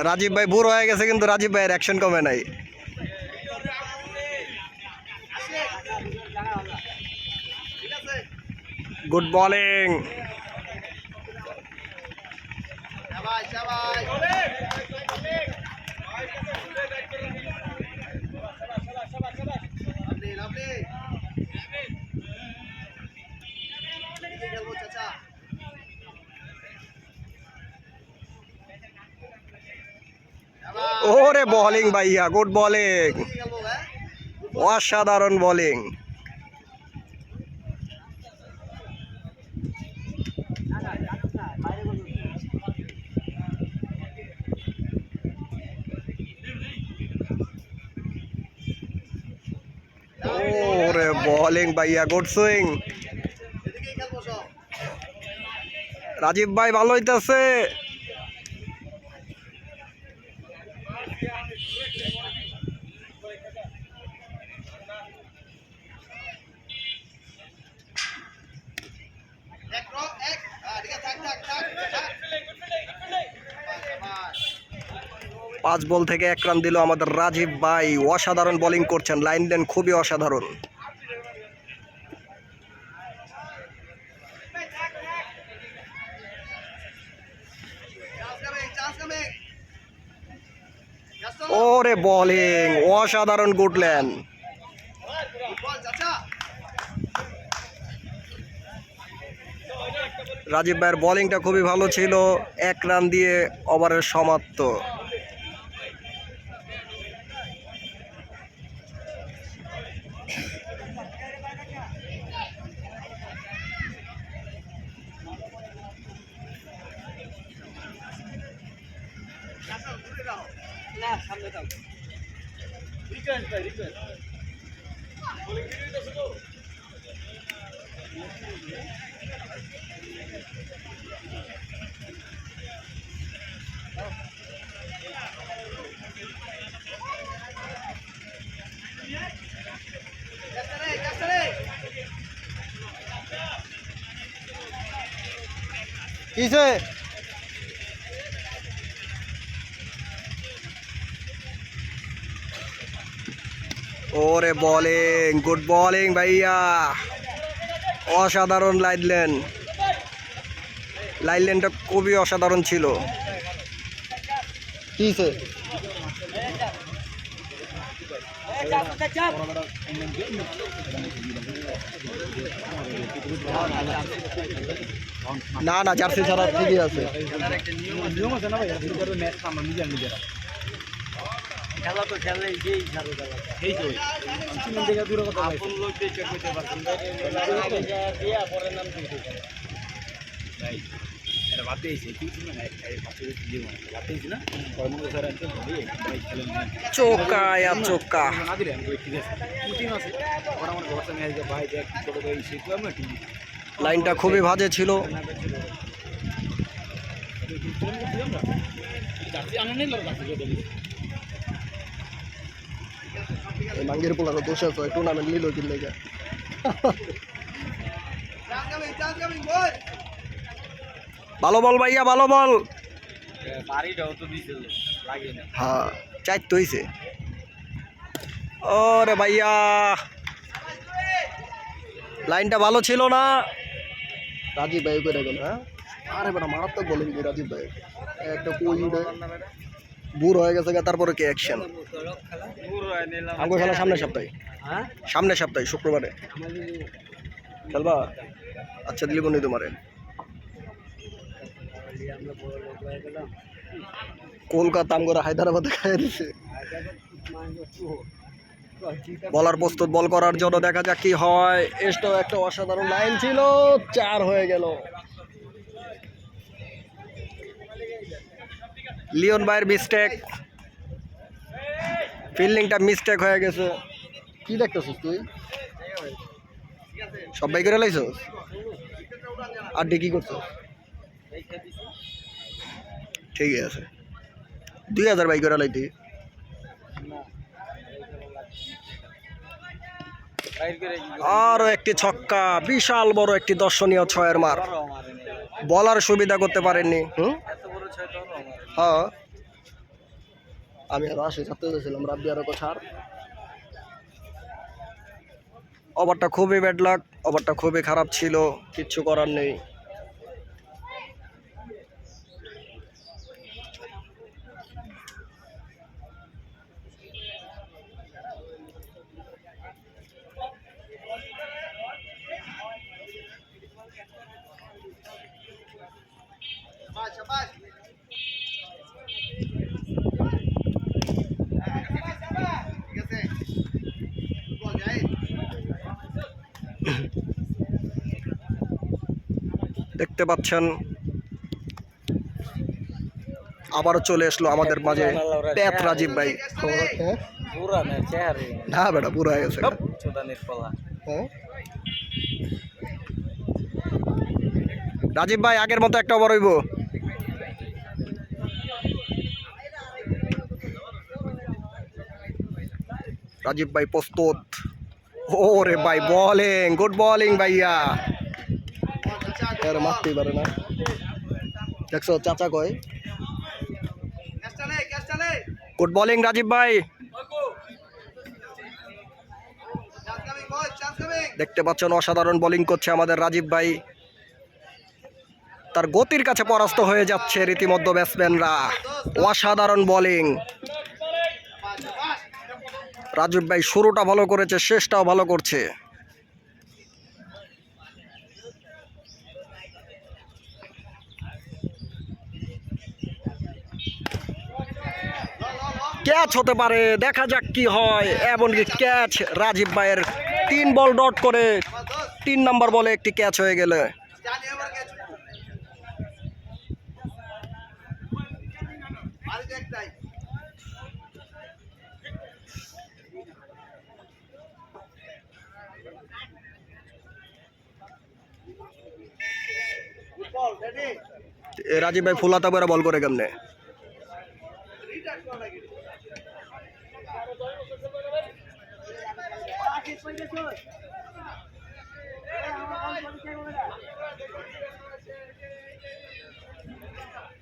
রাজীব ভাই বুড়ো হয়ে গেছে কিন্তু রাজীব ভাইয়ের অ্যাকশন কমে নাই গুড বলিং ওরে বলিং ভাইয়া গুড বলিং অসাধারণ বলিং ওরে বলিং ভাইয়া গুড সুইং রাজীব ভাই ভালো হইতাছে। পাঁচ বল থেকে এক রান দিল আমাদের রাজীব ভাই। অসাধারণ বোলিং করছেন। লাইন লেন খুবই অসাধারণ। ওরে বলিং অসাধারণ গুডলেন রাজীব ভাইয়ের বলিংটা খুবই ভালো ছিল, এক রান দিয়ে ওভারের সমাপ্ত। কিসে ওরে বলিং গুড বলিং ভাইয়া। অসাধারণ লাইনলেন লাইনলেনটা খুবই অসাধারণ ছিল। না না জার্সি ছাড়া ঠিকই আছে। নিয়ম আছে। না ভাই এর ম্যাচ আমরা নিজের নিজেরা। খেলা তো খেললেই যেই ছাড়ো খেলা এই তো তুমি দেখে দূরে কথা আপন লোক দেখে কইতে পারছেন দিয়া পরে নাম দিতে ভাই এটা বাদ দিয়েছে কি না এই পাশে দিয়ে মানে বাদ দিয়েছে না কর্ম স্যার আছে ভাই ভাই খেলেন না চোকা ইয়া চোকা না দিলে আমি ঠিক আছে কি টিম আছে ওরা আমার ঘর ভাই দেখ ছোট ভাই লাইনটা খুবই বাজে ছিল এই মাঙ্গের পোলারও দোষ আছে টুর্নামেন্ট নিল কি লেগে। ভালো বল ভাইয়া, ভালো বল। হ্যাঁ চাই তো হইছে। ওরে ভাইয়া। লাইনটা ভালো ছিল না। রাজীব ভাই করে গেল হ্যাঁ? আরে বেটা, মারাত্মক বলেন রাজীব ভাই। একটা কুই বুড় হয়ে গেছে তারপরে কি অ্যাকশন আঙ্গো খেলা সামনের সপ্তাহে? হ্যাঁ সামনের সপ্তাহে শুক্রবারে। খেলবা? আচ্ছা দিলি বন্ধু তোমারে কলকাতা আমগোরা হায়দ্রাবাদে খাইয়ে দিছে। বলার প্রস্তুত বল করার জন্য দেখা যাক কি হয়। এসটাও একটা অসাধারণ লাইন ছিল চার হয়ে গেল। লিওন ভাইয়ের মিস্টেক ফিল্ডিংটা মিস্টেক হয়ে গেছে। কি দেখতেছিস তুই? সব বাই করে লাইছো আর ডে কি করছ ঠিক আছে। দুই হাজার বাই করে লাইতে আরও একটি ছক্কা বিশাল বড় একটি দর্শনীয় ছয়ের মার। বলার সুবিধা করতে পারেননি হুম? হ্যাঁ। আমি আরও আসি ছাড়তে চেয়েছিলাম রাব্বি আরও ছাড়। ওভারটা খুবই ব্যাড লাক ওভারটা খুবই খারাপ ছিল, কিচ্ছু করার নেই। দেখতে পাচ্ছেন। আবারও চলে আসলো আমাদের মাঝে প্যাত রাজীব ভাই? না বেটা পুরো হয়ে গেছে। হ্যাঁ? রাজীব ভাই আগের মতো একটা ওভার হইব। রাজীব ভাই প্রস্তুত। ওরে ভাই বলিং গুড বলিং ভাইয়া। মারতেই পারে না? দেখছ, চাচা কয়? গুড বলিং রাজীব ভাই। দেখতে পাচ্ছেন, অসাধারণ বোলিং করছে আমাদের রাজীব ভাই। তার গতির কাছে পরাস্ত হয়ে যাচ্ছে রীতিমধ্যে ব্যাটসম্যানরা অসাধারণ বোলিং রাজীব ভাই শুরুটা ভালো করেছে, শেষটাও ভালো করছে। ক্যাচ হতে পারে, দেখা যাক কি হয়। এমনকি ক্যাচ রাজীব ভাইয়ের তিন বল ডট করে তিন নাম্বার বলে একটি ক্যাচ হয়ে গেলে। রাজীব ভাই ফুলাতা বল করে কেমনে?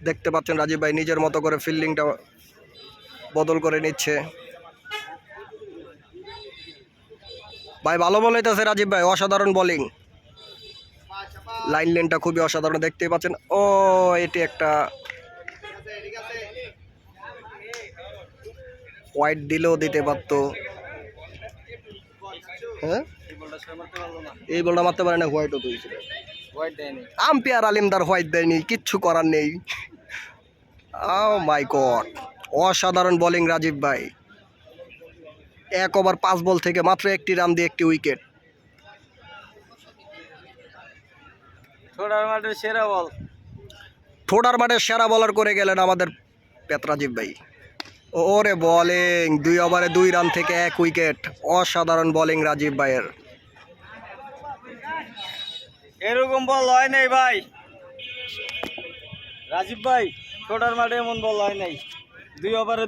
দেখতে পাচ্ছেন রাজীব ভাই নিজের মতো করে ফিল্ডিংটা বদল করে নিচ্ছে। ভাই ভালো বলাইতেছে রাজীব ভাই, অসাধারণ বোলিং লাইন লেনটা খুবই অসাধারণ, দেখতেই পাচ্ছেন। ও, এটি একটা হোয়াইট দিলেও দিতে পারতো। হ্যাঁ? এই বলটা মারতে পারে না হোয়াইটও দেয়নি। আম্পায়ার আলিমদার হোয়াইট দেয়নি কিচ্ছু করার নেই। ও মাই গড অসাধারণ বোলিং রাজীব ভাই। এক ওভার পাঁচ বল থেকে মাত্র একটি রান দিয়ে একটি উইকেট ছোড়ার মাঠে সেরা বল ঠোঁটার মাঠে সেরা বলার করে গেলেন আমাদের পেতরাজীব ভাই। ওরে বলিং দুই ওভারে দুই রান থেকে এক উইকেট অসাধারণ বলিং রাজীব ভাইয়ের। এরকম বল হয় নাই ভাই। রাজীব ভাই, ছোটার মাঠে এমন বল হয় নাই। দুই ওভারে